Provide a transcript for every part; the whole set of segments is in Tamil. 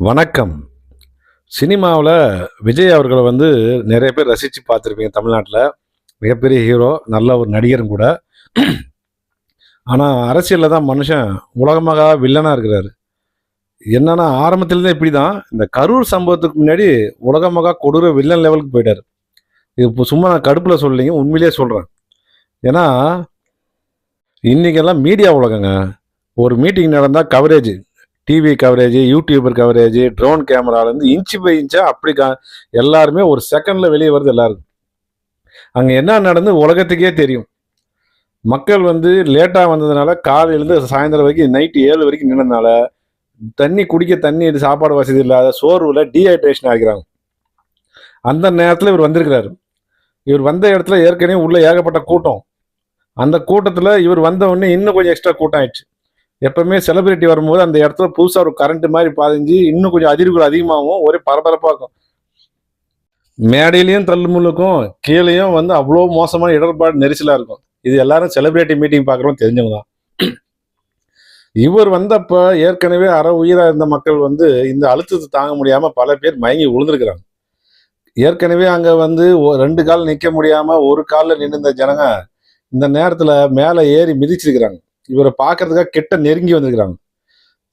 வணக்கம். சினிமாவில் விஜய் அவர்களை வந்து நிறைய பேர் ரசித்து பார்த்துருப்பீங்க தமிழ்நாட்டில். மிகப்பெரிய ஹீரோ நல்ல ஒரு நடிகரும் கூட. ஆனால் அரசியலில் தான் மனுஷன் உலகமாக வில்லனாக இருக்கிறாரு. என்னன்னா ஆரம்பத்துலேருந்தே இப்படி தான் இந்த கரூர் சம்பவத்துக்கு முன்னாடி உலகமாக கொடூர வில்லன் லெவலுக்கு போயிட்டார். இது இப்போ சும்மா நான் கடுப்பில் சொல்லலைங்க உண்மையிலேயே சொல்கிறேன் ஏன்னா இன்றைக்கெல்லாம் மீடியா உலகங்க. ஒரு மீட்டிங் நடந்தால் coverage TV coverage YouTuber coverage drone கேமராலேருந்து inch by இன்ச்சா அப்படி கா எல்லாருமே ஒரு செகண்டில் வெளியே வருது எல்லாருக்கும். அங்கே என்ன நடந்து உலகத்துக்கே தெரியும். மக்கள் வந்து லேட்டாக வந்ததுனால காலையிலேருந்து சாயந்தரம் வரைக்கும் நைட்டு ஏழு வரைக்கும் நின்றதுனால தண்ணி குடிக்க தண்ணி சாப்பாடு வசதி இல்லாத சோர்வில் டீஹைட்ரேஷன் ஆகிறாங்க அந்த நேரத்தில் இவர் வந்திருக்கிறாரு. இவர் வந்த இடத்துல ஏற்கனவே உள்ள ஏகப்பட்ட கூட்டம். அந்த கூட்டத்தில் இவர் வந்த உடனே இன்னும் கொஞ்சம் எக்ஸ்ட்ரா கூட்டம் ஆயிடுச்சு. எப்பவுமே செலிபிரிட்டி வரும்போது அந்த இடத்துல புதுசாக ஒரு கரண்ட் மாதிரி பாதிஞ்சு இன்னும் கொஞ்சம் அதிர்வுகள் அதிகமாகும் ஒரே பரபரப்பாக இருக்கும். மேடையிலையும் தள்ளுமுள்ளுக்கும் கீழேயும் வந்து அவ்வளோ மோசமான இடர்பாடு நெரிசலாக இருக்கும். இது எல்லாரும் செலிபிரிட்டி மீட்டிங் பார்க்குறோம் தெரிஞ்சவங்க தான். இவர் வந்தப்ப ஏற்கனவே அற உயிராக இருந்த மக்கள் வந்து இந்த அழுத்தத்தை தாங்க முடியாமல் பல பேர் மயங்கி விழுந்திருக்கிறாங்க ஏற்கனவே அங்கே வந்து ரெண்டு கால் நிற்க முடியாமல் ஒரு காலில் நின்றுந்த ஜனங்க இந்த நேரத்தில் மேலே ஏறி மிதிச்சிருக்கிறாங்க. இவரை பார்க்கறதுக்காக கிட்ட நெருங்கி வந்திருக்கிறாங்க.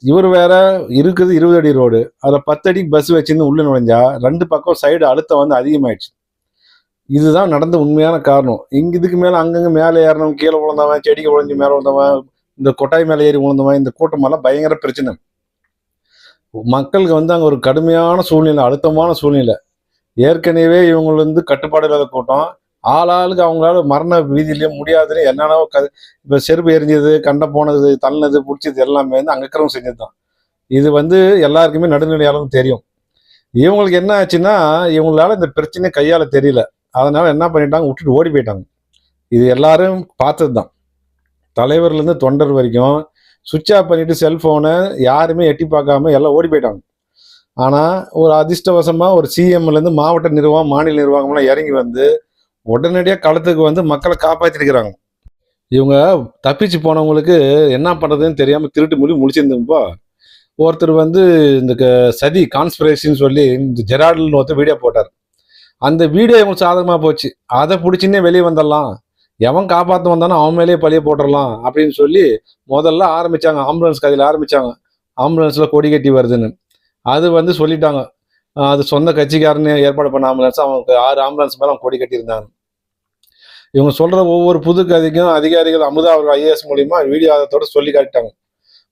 இவர் வேற இருக்குது இருபது அடி ரோடு. அதில் பத்து அடி பஸ் வச்சுன்னு உள்ளே நுழைஞ்சா ரெண்டு பக்கம் சைடு அழுத்தம் வந்து அதிகமாயிடுச்சு. இதுதான் நடந்த உண்மையான காரணம். இங்க இதுக்கு மேலே அங்கங்கே மேலே ஏறினவன் கீழே விழுந்தவன் செடிக்கு விழுந்து மேலே விழுந்தவன் இந்த கொட்டாய் மேலே ஏறி விழுந்தவன் இந்த கூட்டமெல்லாம் பயங்கர பிரச்சனை. மக்களுக்கு வந்து அங்கே ஒரு கடுமையான சூழ்நிலை அழுத்தமான சூழ்நிலை. ஏற்கனவே இவங்க வந்து கட்டுப்பாடு இல்லாத கூட்டம். ஆளாளுக்கு அவங்களால மரண வீதியிலேயே முடியாதுன்னு என்னென்னவோ க இப்போ செருப்பு எரிஞ்சது கண்ட போனது தள்ளினது பிடிச்சது எல்லாமே வந்து அங்கே இருக்கிறவங்க செஞ்சது தான் இது வந்து எல்லாருக்குமே நடுநிலையாலும் தெரியும். இவங்களுக்கு என்ன ஆச்சுன்னா இவங்களால இந்த பிரச்சனை கையால் தெரியல. அதனால என்ன பண்ணிட்டாங்க? விட்டுட்டு ஓடி போயிட்டாங்க. இது எல்லாரும் பார்த்தது தான் தலைவர்லேருந்து தொண்டர் வரைக்கும் சுவிட்ச் ஆஃப் பண்ணிட்டு செல்ஃபோனை யாருமே எட்டி பார்க்காம எல்லாம் ஓடி போயிட்டாங்க. ஆனால் ஒரு அதிர்ஷ்டவசமாக ஒரு சிஎம்லேருந்து மாவட்ட நிர்வாகம் மாநில நிர்வாகம்லாம் இறங்கி வந்து உடனடியாக களத்துக்கு வந்து மக்களை காப்பாற்றிருக்கிறாங்க இவங்க தப்பிச்சு போனவங்களுக்கு என்ன பண்ணுறதுன்னு தெரியாமல் திருட்டு மொழி முழிச்சிருந்தப்போ ஒருத்தர் வந்து இந்த க- சதி கான்ஸ்பிரேஷன் சொல்லி இந்த ஜெரால்னு ஒருத்தர் வீடியோ போட்டார். அந்த வீடியோ இவங்களுக்கு சாதகமாக போச்சு. அதை பிடிச்சின்னே வெளியே வந்துடலாம். எவன் காப்பாற்ற வந்தானோ அவன் மேலேயே பழிய போட்டுடலாம் அப்படின்னு சொல்லி முதல்ல ஆரம்பித்தாங்க ஆம்புலன்ஸ் கதையில் ஆரம்பிச்சாங்க. ஆம்புலன்ஸில் கொடி கட்டி வருதுன்னு. அது வந்து சொல்லிட்டாங்க. அது சொந்த கட்சிக்காரன்னு ஏற்பாடு பண்ண ஆம்புலன்ஸ் அவனுக்கு ஆறு ஆம்புலன்ஸ் மேலே கொடி கட்டியிருந்தாங்க. இவங்க சொல்கிற ஒவ்வொரு புது கதைக்கும் அதிகாரிகள் அமுதா அவர்கள் ஐஏஎஸ் மூலிமா வீடியோ ஆதாரத்தோட சொல்லி காட்டிட்டாங்க.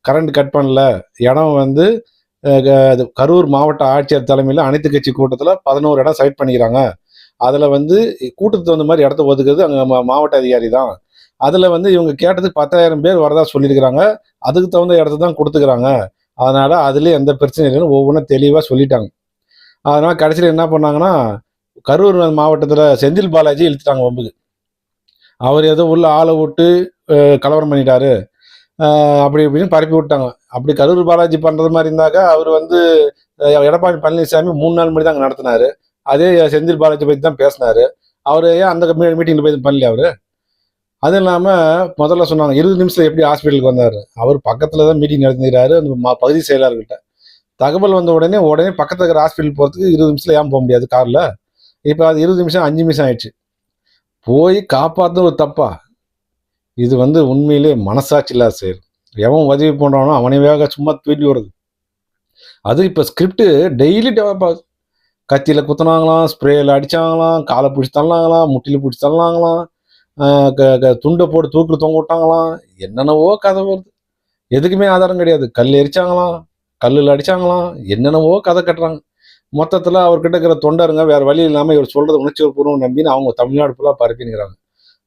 கரண்ட் கட் பண்ணல. இடம் வந்து க- அது கரூர் மாவட்ட ஆட்சியர் தலைமையில் அனைத்து கட்சி கூட்டத்தில் பதினோரு இடம் செலக்ட் பண்ணிக்கிறாங்க. அதில் வந்து கூட்டத்துக்கு தகுந்த மாதிரி இடத்த ஒதுக்குறது அங்கே மாவட்ட அதிகாரி தான். அதில் வந்து இவங்க கேட்டதுக்கு பத்தாயிரம் பேர் வரதா சொல்லியிருக்கிறாங்க. அதுக்கு தகுந்த இடத்த தான் கொடுத்துக்கிறாங்க. அதனால் அதுலேயே எந்த பிரச்சனையும் இல்லைன்னு ஒவ்வொன்றும் தெளிவாக சொல்லிட்டாங்க. அதனால் கடைசியில் என்ன பண்ணாங்கன்னா கரூர் மாவட்டத்தில் செந்தில் பாலாஜி இழுத்துட்டாங்க வம்புக்கு. அவர் ஏதோ உள்ள ஆளை விட்டு கலவரம் பண்ணிட்டாரு. அப்படி இப்படின்னு பரப்பி விட்டாங்க. அப்படி கரூர் பாலாஜி பண்ணுறது மாதிரி இருந்தாக்கா அவர் வந்து எடப்பாடி பழனிசாமி மூணு நாள் மணி தான் அங்கே நடத்தினாரு. அதே செந்தில் பாலாஜி பற்றி தான் பேசினாரு. அவர் ஏன் அந்த மீட்டிங்கில் போய் பண்ணல அவர்? அது இல்லாமல் முதல்ல சொன்னாங்க இருபது நிமிஷம் எப்படி ஹாஸ்பிட்டலுக்கு வந்தார்? அவர் பக்கத்தில் தான் மீட்டிங் நடத்திக்கிறாரு. அந்த பகுதி செயலாளர்கிட்ட. தகவல் வந்த உடனே உடனே பக்கத்தில் இருக்கிற ஹாஸ்பிட்டல் போகிறதுக்கு இருபது நிமிஷத்தில் ஏன் போக முடியாது காரில்? இப்போ அது இருபது நிமிஷம் அஞ்சு நிமிஷம் ஆயிடுச்சு. போய் காப்பாற்ற ஒரு தப்பா? இது வந்து உண்மையிலே மனசாட்சி இல்லாத செயல். எவன் உதவி பண்ணுறானோ அவனை வேக சும்மா தூக்கி விடுறது. அது இப்போ ஸ்கிரிப்ட் டெய்லி டெவலப் ஆகுது. கத்தியில் குத்துனாங்களாம் ஸ்ப்ரேயில் அடித்தாங்களாம் காலை பிடிச்சி தள்ளாங்களாம் முட்டியில் பிடிச்சி தள்ளாங்களாம் க- க- துண்டை போட்டு தூக்கில் தொங்க விட்டாங்களாம். என்னென்னவோ கதை வருது. எதுக்குமே ஆதாரம் கிடையாது. கல் எரிச்சாங்களாம். கல்லில் அடிச்சாங்களாம். என்னென்னவோ கதை கட்டுறாங்க. மொத்தத்தில் அவர்கிட்ட இருக்கிற தொண்டருங்க வேறு வழி இல்லாமல் இவர் சொல்றது உணர்ச்சிபூர்வம் நம்பின்னு அவங்க தமிழ்நாடு ஃபுல்லாக பரப்பினுங்கிறாங்க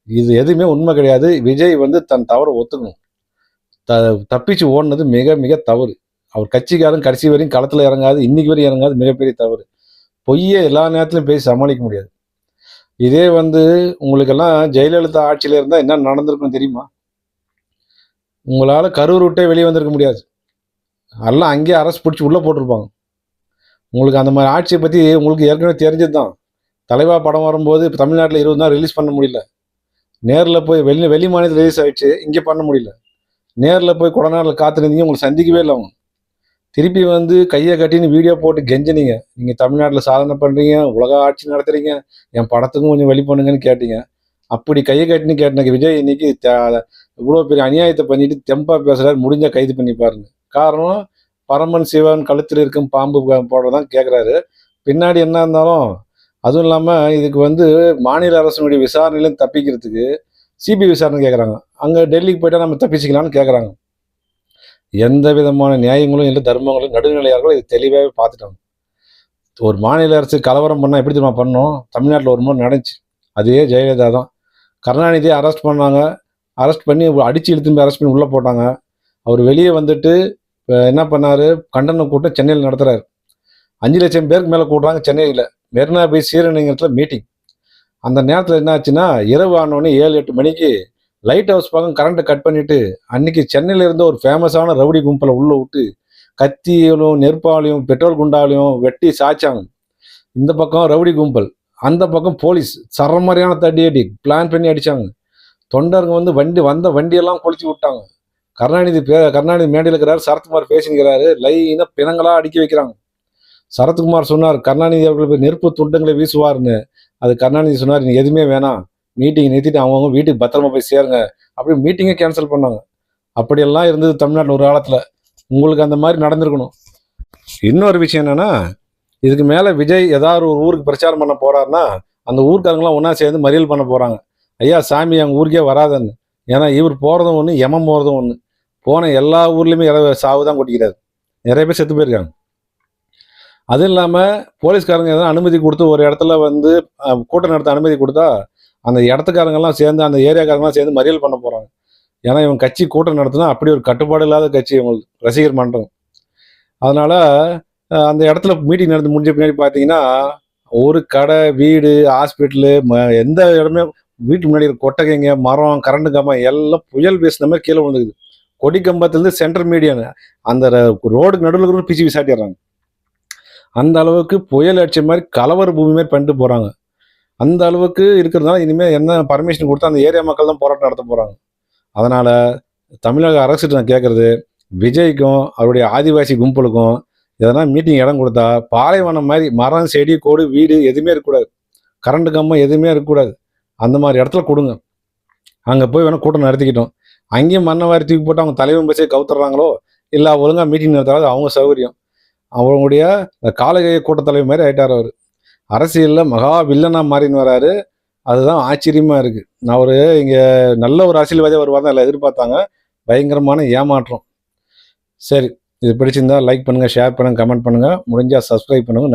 இது எதுவுமே உண்மை கிடையாது. விஜய் வந்து தன் தவறை ஒத்துக்கணும். த தப்பிச்சு ஓடினது மிக மிக தவறு. அவர் கட்சிக்காரன் கடைசி வரையும் களத்தில் இறங்காது இன்னைக்கு வரையும் இறங்காது மிகப்பெரிய தவறு. பொய்யை எல்லா நேரத்துலையும் பேசி சமாளிக்க முடியாது. இதே வந்து உங்களுக்கெல்லாம் ஜெயலலிதா ஆட்சியில் இருந்தால் என்ன நடந்திருக்கும் தெரியுமா? உங்களால் கரூர் விட்டே வெளியே வந்திருக்க முடியாது. எல்லாம் அங்கேயே அரசு பிடிச்சி உள்ளே போட்டிருப்பாங்க. உங்களுக்கு அந்த மாதிரி ஆட்சியை பற்றி உங்களுக்கு ஏற்கனவே தெரிஞ்சது தான் தலைவா படம் வரும்போது இப்போ தமிழ்நாட்டில் இருபது நாள் ரிலீஸ் பண்ண முடியல. நேரில் போய் வெளி வெளி மாநிலத்தில் ரிலீஸ் ஆகிடுச்சு இங்கே பண்ண முடியல. நேரில் போய் கொடநாட்டில் காத்திருந்தீங்க உங்களை சந்திக்கவே இல்லை அவங்க. திருப்பி வந்து கையை கட்டின்னு வீடியோ போட்டு கெஞ்சினீங்க. நீங்கள் தமிழ்நாட்டில் சாதனை பண்ணுறீங்க உலக ஆட்சி நடத்துகிறீங்க என் படத்துக்கும் கொஞ்சம் வழி பண்ணுங்கன்னு கேட்டீங்க. அப்படி கையை கட்டின்னு கேட்டின விஜய் இன்னைக்கு இவ்வளோ பெரிய அநியாயத்தை பண்ணிட்டு தெம்பா பேசுறாரு. முடிஞ்சால் கைது பண்ணி பாருங்க. காரணம் பரமன் சிவன் கழுத்தில் இருக்கும் பாம்பு போடுறதான் கேட்குறாரு பின்னாடி என்ன இருந்தாலும் அதுவும் இல்லாமல் இதுக்கு வந்து மாநில அரசினுடைய விசாரணையிலும் தப்பிக்கிறதுக்கு சிபிஐ விசாரணை கேட்குறாங்க அங்கே டெல்லிக்கு போயிட்டால் நம்ம தப்பிச்சிக்கலாம்னு கேட்குறாங்க எந்த விதமான நியாயங்களும் இல்லை தர்மங்களும் நடுநிலையாளர்கள் இது தெளிவாகவே பார்த்துட்டாங்க. ஒரு மாநில அரசு கலவரம் பண்ணால் எப்படி தெரியுமா பண்ணோம்? தமிழ்நாட்டில் ஒரு முறை நடந்துச்சு. அதே ஜெயலலிதா தான். கருணாநிதியை அரெஸ்ட் பண்ணாங்க. அரெஸ்ட் பண்ணி அடித்து இழுத்து அரெஸ்ட் பண்ணி உள்ளே போட்டாங்க. அவர் வெளியே வந்துட்டு இப்போ என்ன பண்ணார்? கண்டன கூட்டம் சென்னையில் நடத்துகிறார் அஞ்சு லட்சம் பேருக்கு மேலே கூட்டுறாங்க சென்னையில். மெரினா பீச் ஸ்ரீரங்கத்தில் மீட்டிங் அந்த நேரத்தில் என்ன ஆச்சுன்னா இரவு ஆனோடனே ஏழு எட்டு மணிக்கு லைட் ஹவுஸ் பக்கம் கரண்ட்டை கட் பண்ணிவிட்டு அன்னைக்கு சென்னையில் இருந்த ஒரு ஃபேமஸான ரவுடி கும்பலை உள்ளே விட்டு கத்தியிலும் நெருப்பாலையும் பெட்ரோல் குண்டாலையும் வெட்டி சாய்ச்சாங்க. இந்த பக்கம் ரவுடி கும்பல் அந்த பக்கம் போலீஸ் சரமாரியான தடி அடி பிளான் பண்ணி அடிச்சாங்க. தொண்டருங்க வந்து வண்டி வந்த வண்டியெல்லாம் கொளுத்தி விட்டாங்க. கருணாநிதி பே கருணாநிதி மேடையில் இருக்கிறார் சரத்குமார் பேசினுக்கிறாரு லைனாக பிணங்களாக அடுக்கி வைக்கிறாங்க. சரத்குமார் சொன்னார் கருணாநிதி அவர்கள் போய் நெருப்பு துண்டங்களை வீசுவார்னு அது கருணாநிதி சொன்னார் நீ எதுவுமே வேணாம். மீட்டிங் நிறுத்திட்டு அவங்கவுங்க வீட்டுக்கு பத்திரமா போய் சேருங்க. அப்படி மீட்டிங்கை கேன்சல் பண்ணாங்க. அப்படியெல்லாம் இருந்தது தமிழ்நாட்டில் ஒரு காலத்தில். உங்களுக்கு அந்த மாதிரி நடந்திருக்கணும். இன்னொரு விஷயம் என்னென்னா இதுக்கு மேலே விஜய் ஏதாவது ஒரு ஊருக்கு பிரச்சாரம் பண்ண போகிறாருன்னா அந்த ஊருக்காரங்களாம் ஒன்றா சேர்ந்து மறியல் பண்ண போகிறாங்க ஐயா சாமி எங்கள் ஊருக்கே வராதுன்னு. ஏன்னா இவர் போகிறதும் ஒன்று எமம் போகிறதும் ஒன்று போன எல்லா ஊர்லேயுமே இறவு சாவு தான் கொட்டிக்கிறாரு. நிறைய பேர் செத்து போயிருக்காங்க. அதுவும் இல்லாமல் போலீஸ்காரங்க எதாவது அனுமதி கொடுத்து ஒரு இடத்துல வந்து கூட்டம் நடத்த அனுமதி கொடுத்தா அந்த இடத்துக்காரங்கெல்லாம் சேர்ந்து அந்த ஏரியாக்காரங்கெல்லாம் சேர்ந்து மறியல் பண்ண போகிறாங்க ஏன்னா இவங்க கட்சி கூட்டம் நடத்தினா அப்படி ஒரு கட்டுப்பாடு இல்லாத கட்சி இவங்களுக்கு ரசிகர் மன்றம். அதனால் அந்த இடத்துல மீட்டிங் நடந்து முடிஞ்ச பின்னாடி பார்த்தீங்கன்னா ஒரு கடை வீடு ஹாஸ்பிட்டலு ம எந்த இடமே வீட்டு முன்னாடி இருக்க கொட்டகைங்க மரம் கரண்ட் கம்பம் எல்லாம் புயல் பேசின மாதிரி கீழே விழுந்துக்குது. கொடி கம்பத்துலேருந்து சென்டர் மீடியானு அந்த ரோடுக்கு நடுவில் இருக்கிற பிச்சு விசாட்டிடுறாங்க அந்த அளவுக்கு புயல் அடிச்ச மாதிரி கலவர பூமி மாதிரி பண்ணிட்டு போகிறாங்க அந்த அளவுக்கு இருக்கிறதுனால இனிமேல் என்ன பர்மிஷன் கொடுத்தா அந்த ஏரியா மக்கள் தான் போராட்டம் நடத்த போகிறாங்க அதனால் தமிழக அரசு நான் கேட்குறது விஜய்க்கும் அவருடைய ஆதிவாசி கும்பலுக்கும் எதனா மீட்டிங் இடம் கொடுத்தா பாலைவனம் மாதிரி மரம் செடி கோடு வீடு எதுவுமே இருக்கக்கூடாது. கரண்ட் கம்பம் எதுவுமே இருக்கக்கூடாது. அந்த மாதிரி இடத்துல கொடுங்க. அங்கே போய் வேணால் கூட்டம் நடத்திக்கிட்டோம். அங்கேயும் மண்ணை வாரி தூக்கி போட்டு அவங்க தலைவன் பஸ்ஸே கவுத்துறாங்களோ? இல்லை ஒழுங்காக மீட்டிங் நடத்தாது அவங்க சௌகரியம். அவங்களுடைய காலகைய கூட்டத்தலைவர் மாதிரி ஆயிட்டார் அவர். அரசியலில் மகா வில்லனாக மாறின்னு வராரு. அதுதான் ஆச்சரியமாக இருக்குது நான் ஒரு இங்கே நல்ல ஒரு அரசியல்வாதியாக வருவார் தான் எல்லாம் எதிர்பார்த்தாங்க. பயங்கரமான ஏமாற்றம். சரி இது பிடிச்சிருந்தா லைக் பண்ணுங்க ஷேர் பண்ணுங்கள் கமெண்ட் பண்ணுங்க. முடிஞ்சால் சப்ஸ்கிரைப் பண்ணுங்க.